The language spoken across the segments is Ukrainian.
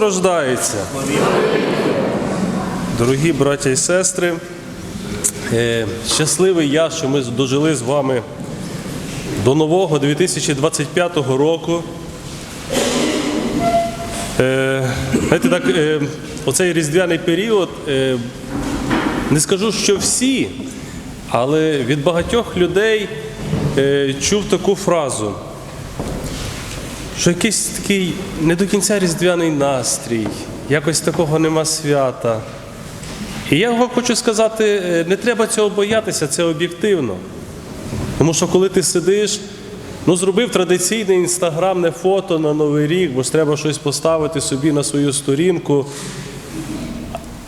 страждається. Дорогі браття і сестри, е, щасливий я, що ми дожили з вами до нового 2025 року. Е, Знаєте, так, е, оцей різдвяний період, е, не скажу, що всі, але від багатьох людей чув таку фразу що якийсь такий не до кінця різдвяний настрій, якось такого нема свята. І я вам хочу сказати, не треба цього боятися, це об'єктивно. Тому що коли ти сидиш, ну зробив традиційне інстаграмне фото на Новий рік, бо ж треба щось поставити собі на свою сторінку.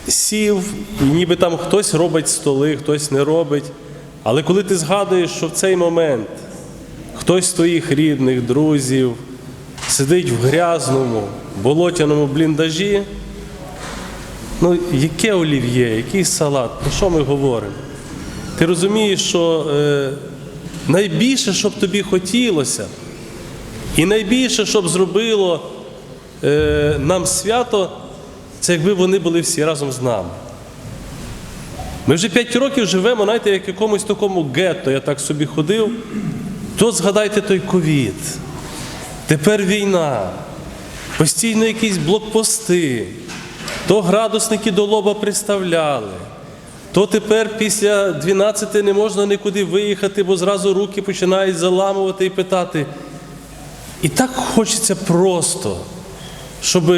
Сів, і ніби там хтось робить столи, хтось не робить. Але коли ти згадуєш, що в цей момент хтось з твоїх рідних, друзів сидить в грязному, болотяному бліндажі, ну яке олів'є, який салат, про що ми говоримо? Ти розумієш, що е, найбільше, що б тобі хотілося, і найбільше, що б зробило е, нам свято, це якби вони були всі разом з нами. Ми вже 5 років живемо, знаєте, як в якомусь такому гетто, я так собі ходив, то згадайте той ковід. Тепер війна, постійно якісь блокпости, то градусники до лоба приставляли, то тепер після 12 не можна нікуди виїхати, бо зразу руки починають заламувати і питати. І так хочеться просто, щоб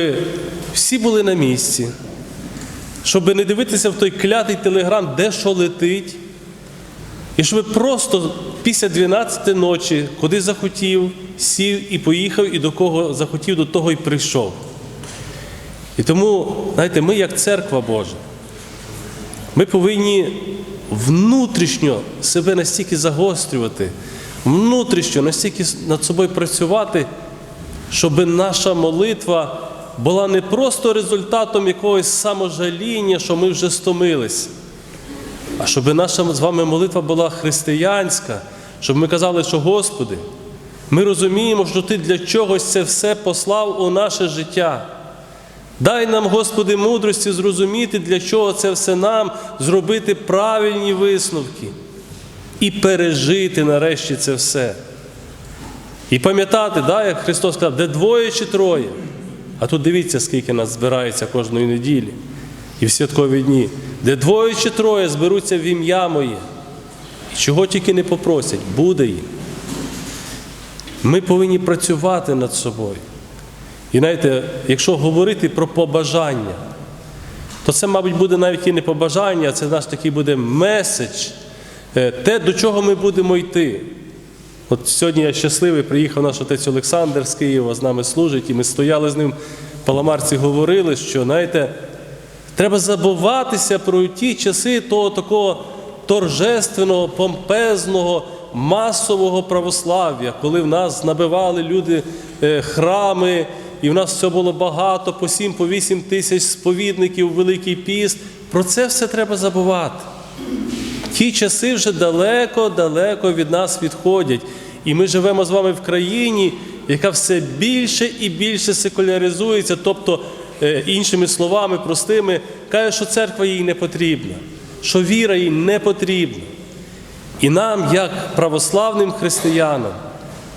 всі були на місці, щоб не дивитися в той клятий телеграм, де що летить. І щоб просто після 12 ночі, куди захотів, сів і поїхав, і до кого захотів, до того й прийшов. І тому, знаєте, ми, як церква Божа, ми повинні внутрішньо себе настільки загострювати, внутрішньо настільки над собою працювати, щоб наша молитва була не просто результатом якогось саможаління, що ми вже стомилися. А щоб наша з вами молитва була християнська, щоб ми казали, що Господи, ми розуміємо, що Ти для чогось це все послав у наше життя. Дай нам, Господи, мудрості зрозуміти, для чого це все нам, зробити правильні висновки і пережити нарешті це все. І пам'ятати, да, як Христос сказав, де двоє чи троє. А тут дивіться, скільки нас збирається кожної неділі і в святкові дні, де двоє чи троє зберуться в ім'я моє. І чого тільки не попросять, буде їм. Ми повинні працювати над собою. І знаєте, якщо говорити про побажання, то це, мабуть, буде навіть і не побажання, а це наш такий буде меседж, е, те, до чого ми будемо йти. От сьогодні я щасливий, приїхав наш отець Олександр з Києва, з нами служить, і ми стояли з ним в Паламарці, говорили, що, знаєте, треба забуватися про ті часи того такого торжественного, помпезного, масового православ'я, коли в нас набивали люди е, храми, і в нас все було багато, по 7 по 8 тисяч сповідників, Великий піст. Про це все треба забувати. Ті часи вже далеко-далеко від нас відходять. І ми живемо з вами в країні, яка все більше і більше секуляризується, тобто, е, іншими словами, простими, каже, що церква їй не потрібна, що віра їй не потрібна. І нам, як православним християнам,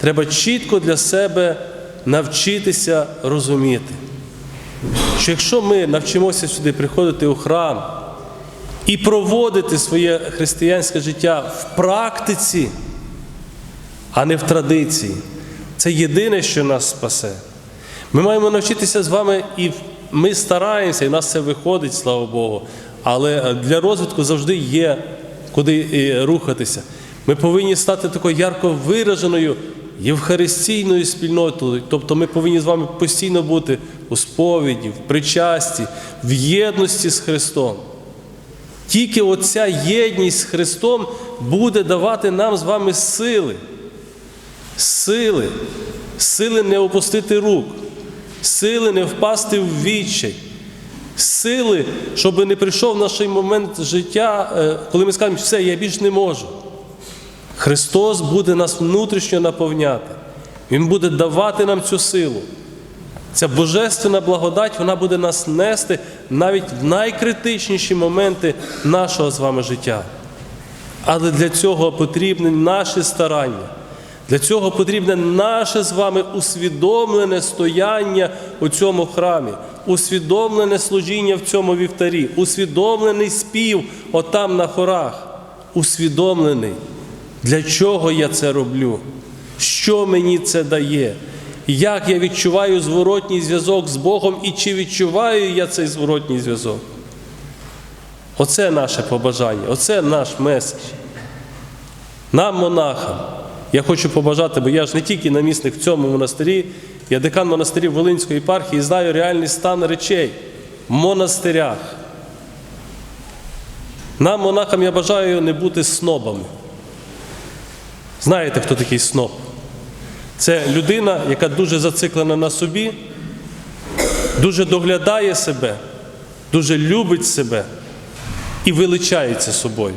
треба чітко для себе навчитися розуміти, що якщо ми навчимося сюди приходити у храм і проводити своє християнське життя в практиці, а не в традиції, це єдине, що нас спасе. Ми маємо навчитися з вами, і ми стараємося, і в нас це виходить, слава Богу. Але для розвитку завжди є куди е, рухатися. Ми повинні стати такою ярко вираженою євхаристійною спільнотою. Тобто ми повинні з вами постійно бути у сповіді, в причасті, в єдності з Христом. Тільки оця єдність з Христом буде давати нам з вами сили. Сили сили не опустити рук, сили не впасти в відчай, сили, щоб не прийшов наш момент життя, е, коли ми скажемо, все, я більш не можу. Христос буде нас внутрішньо наповняти. Він буде давати нам цю силу. Ця божественна благодать вона буде нас нести навіть в найкритичніші моменти нашого з вами життя. Але для цього потрібні наші старання. Для цього потрібне наше з вами усвідомлене стояння у цьому храмі, усвідомлене служіння в цьому вівтарі, усвідомлений спів отам на хорах, усвідомлений, для чого я це роблю, що мені це дає, як я відчуваю зворотній зв'язок з Богом і чи відчуваю я цей зворотній зв'язок. Оце наше побажання, оце наш меседж. Нам, монахам, я хочу побажати, бо я ж не тільки намісник в цьому монастирі, я декан монастирів Волинської єпархії знаю реальний стан речей в монастирях. Нам, монахам, я бажаю не бути снобами. Знаєте, хто такий сноб? Це людина, яка дуже зациклена на собі, дуже доглядає себе, дуже любить себе і величається собою.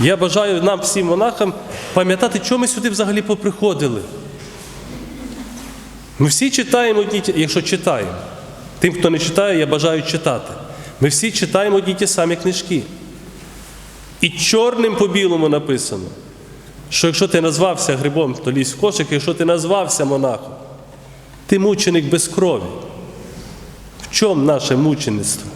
Я бажаю нам, всім монахам, пам'ятати, чому ми сюди взагалі поприходили. Ми всі читаємо одні, якщо читаємо. Тим, хто не читає, я бажаю читати. Ми всі читаємо одні ті самі книжки. І чорним по білому написано, що якщо ти назвався грибом, то лізь в кошик, якщо ти назвався монахом, ти мученик без крові. В чому наше мучеництво?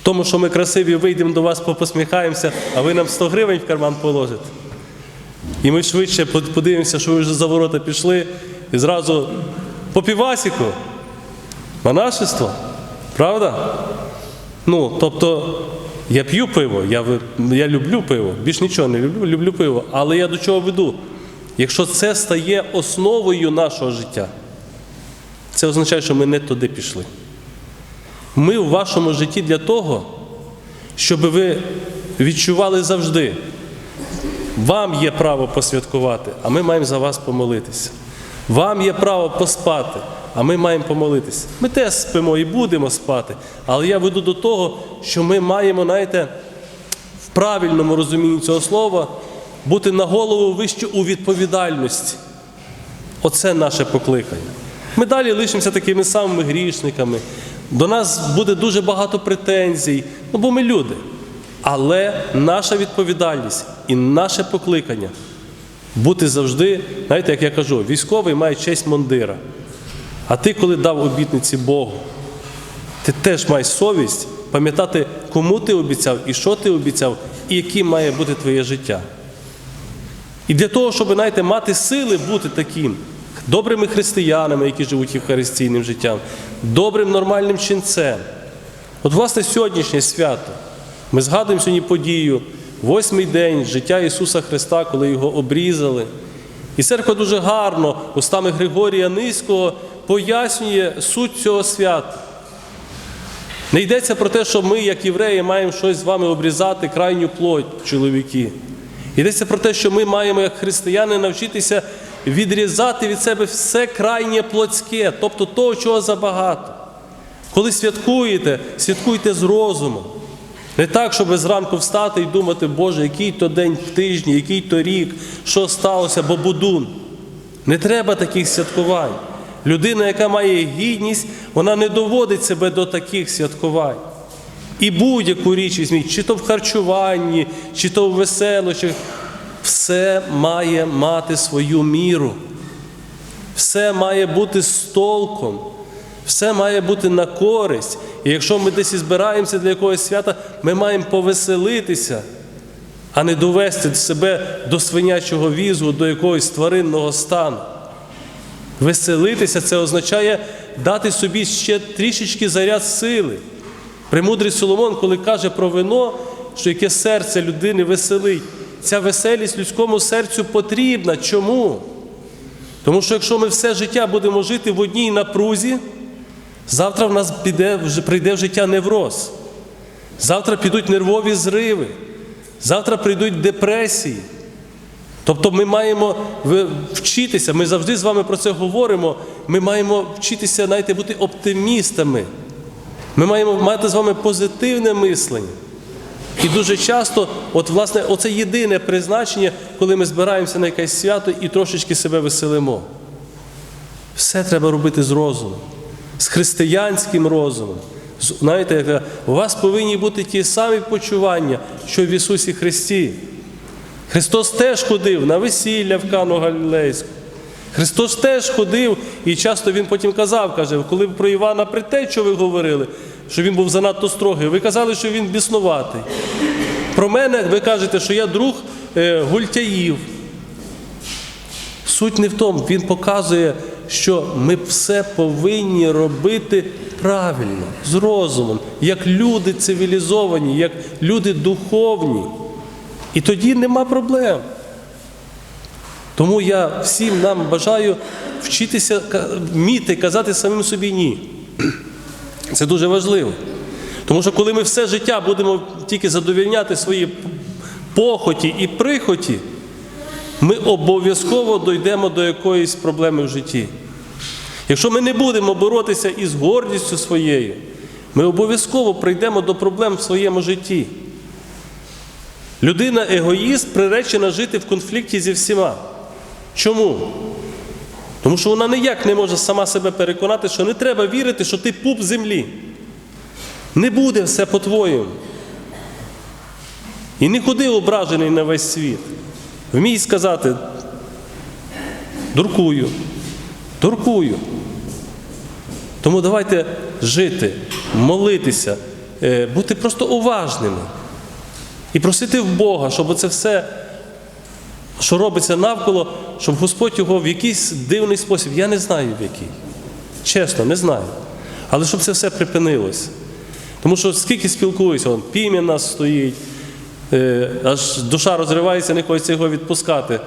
В Тому, що ми красиві вийдемо до вас, посміхаємося, а ви нам 100 гривень в карман положите. І ми швидше подивимося, що ви вже за ворота пішли, і зразу по півасіку. Монашество. Правда? Ну, тобто, я п'ю пиво, я, я люблю пиво, більш нічого не люблю, люблю пиво. Але я до чого веду? Якщо це стає основою нашого життя, це означає, що ми не туди пішли. Ми в вашому житті для того, щоб ви відчували завжди. Вам є право посвяткувати, а ми маємо за вас помолитися. Вам є право поспати, а ми маємо помолитися. Ми теж спимо і будемо спати. Але я веду до того, що ми маємо, знаєте, в правильному розумінні цього слова бути на голову вище у відповідальності. Оце наше покликання. Ми далі лишимося такими самими грішниками. До нас буде дуже багато претензій, ну бо ми люди. Але наша відповідальність і наше покликання бути завжди, знаєте, як я кажу, військовий має честь мундира. А ти, коли дав обітниці Богу, ти теж маєш совість пам'ятати, кому ти обіцяв і що ти обіцяв, і яким має бути твоє життя. І для того, щоб знаєте, мати сили бути таким добрими християнами, які живуть євхаристійним життям, добрим нормальним ченцем. От, власне, сьогоднішнє свято. Ми згадуємо сьогодні подію, восьмий день життя Ісуса Христа, коли його обрізали. І церква дуже гарно, устами Григорія Низького, пояснює суть цього свята. Не йдеться про те, що ми, як євреї, маємо щось з вами обрізати крайню плоть, чоловіки. Йдеться про те, що ми маємо, як християни, навчитися відрізати від себе все крайнє плотське, тобто того, чого забагато. Коли святкуєте, святкуйте з розумом. Не так, щоб зранку встати і думати, Боже, який то день в тижні, який то рік, що сталося, бо будун. Не треба таких святкувань. Людина, яка має гідність, вона не доводить себе до таких святкувань. І будь-яку річ візьміть, чи то в харчуванні, чи то в веселощах, все має мати свою міру. Все має бути з толком, все має бути на користь. І якщо ми десь і збираємося для якогось свята, ми маємо повеселитися, а не довести себе до свинячого візу, до якогось тваринного стану. Веселитися це означає дати собі ще трішечки заряд сили. Премудрий Соломон, коли каже про вино, що яке серце людини веселить, ця веселість людському серцю потрібна. Чому? Тому що якщо ми все життя будемо жити в одній напрузі, завтра в нас піде, прийде в життя невроз. Завтра підуть нервові зриви, завтра прийдуть депресії. Тобто ми маємо вчитися, ми завжди з вами про це говоримо. Ми маємо вчитися, знаєте, бути оптимістами. Ми маємо мати з вами позитивне мислення. І дуже часто, от власне, оце єдине призначення, коли ми збираємося на якесь свято і трошечки себе веселимо. Все треба робити з розумом, з християнським розумом. Знаєте, у вас повинні бути ті самі почування, що в Ісусі Христі. Христос теж ходив на весілля в Кану Галілейську. Христос теж ходив, і часто він потім казав, каже, коли про Івана Притечу ви говорили, що він був занадто строгий, ви казали, що він біснуватий. Про мене ви кажете, що я друг е, гультяїв. Суть не в тому, він показує, що ми все повинні робити правильно, з розумом, як люди цивілізовані, як люди духовні. І тоді нема проблем. Тому я всім нам бажаю вчитися вміти казати самим собі ні. Це дуже важливо. Тому що коли ми все життя будемо тільки задовільняти свої похоті і прихоті, ми обов'язково дійдемо до якоїсь проблеми в житті. Якщо ми не будемо боротися із гордістю своєю, ми обов'язково прийдемо до проблем в своєму житті. Людина егоїст приречена жити в конфлікті зі всіма. Чому? Тому що вона ніяк не може сама себе переконати, що не треба вірити, що ти пуп землі. Не буде все по-твоєму. І не ходи ображений на весь світ. Вмій сказати, дуркую, дуркую. Тому давайте жити, молитися, е, бути просто уважними і просити в Бога, щоб це все, що робиться навколо, щоб Господь його в якийсь дивний спосіб, я не знаю в який. Чесно, не знаю. Але щоб це все припинилось. Тому що скільки спілкуюся, пім'я нас стоїть, е, аж душа розривається, не хочеться його відпускати.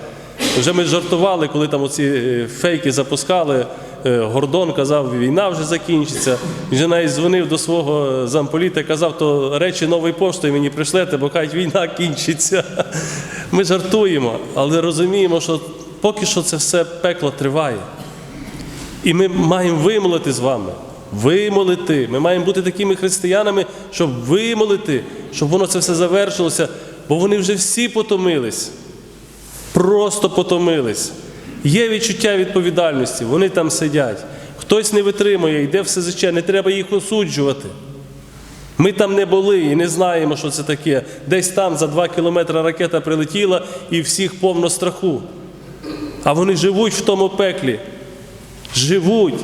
Вже ми жартували, коли там оці е, фейки запускали. Е, Гордон казав, війна вже закінчиться. Він же навіть дзвонив до свого замполіта, казав, то речі нової поштою мені пришлете, бо кажуть, війна кінчиться. Ми жартуємо, але розуміємо, що поки що це все пекло триває. І ми маємо вимолити з вами. Вимолити. Ми маємо бути такими християнами, щоб вимолити, щоб воно це все завершилося, бо вони вже всі потомились. Просто потомились. Є відчуття відповідальності, вони там сидять. Хтось не витримує, йде в СЗЧ, не треба їх осуджувати. Ми там не були і не знаємо, що це таке. Десь там за два кілометри ракета прилетіла і всіх повно страху. А вони живуть в тому пеклі. Живуть.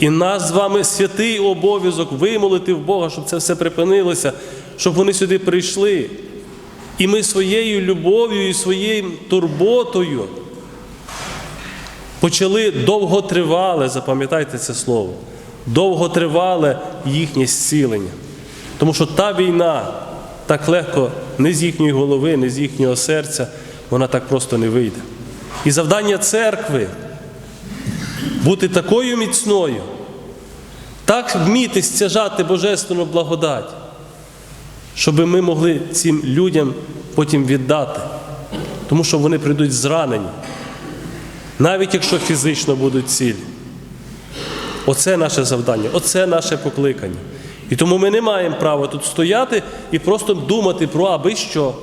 І нас з вами святий обов'язок вимолити в Бога, щоб це все припинилося, щоб вони сюди прийшли. І ми своєю любов'ю і своєю турботою почали довготривале, запам'ятайте це слово, довготривале їхнє зцілення. Тому що та війна так легко не з їхньої голови, не з їхнього серця, вона так просто не вийде. І завдання церкви бути такою міцною, так вміти стяжати божественну благодать, щоб ми могли цим людям потім віддати, тому що вони прийдуть зранені, навіть якщо фізично будуть цілі. Оце наше завдання, оце наше покликання. І тому ми не маємо права тут стояти і просто думати про аби що.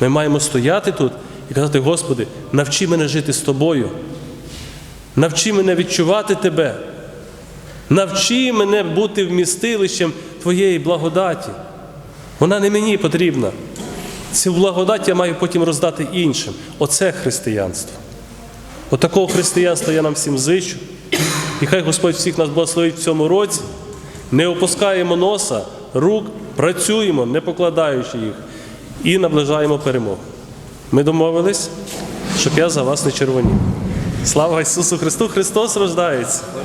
Ми маємо стояти тут і казати, Господи, навчи мене жити з тобою. Навчи мене відчувати Тебе. Навчи мене бути вмістилищем Твоєї благодаті. Вона не мені потрібна. Цю благодать я маю потім роздати іншим. Оце християнство. Отакого християнства я нам всім зичу. І хай Господь всіх нас благословить в цьому році. Не опускаємо носа, рук, працюємо, не покладаючи їх, і наближаємо перемогу. Ми домовились, щоб я за вас не червонів. Слава Ісусу Христу! Христос рождається!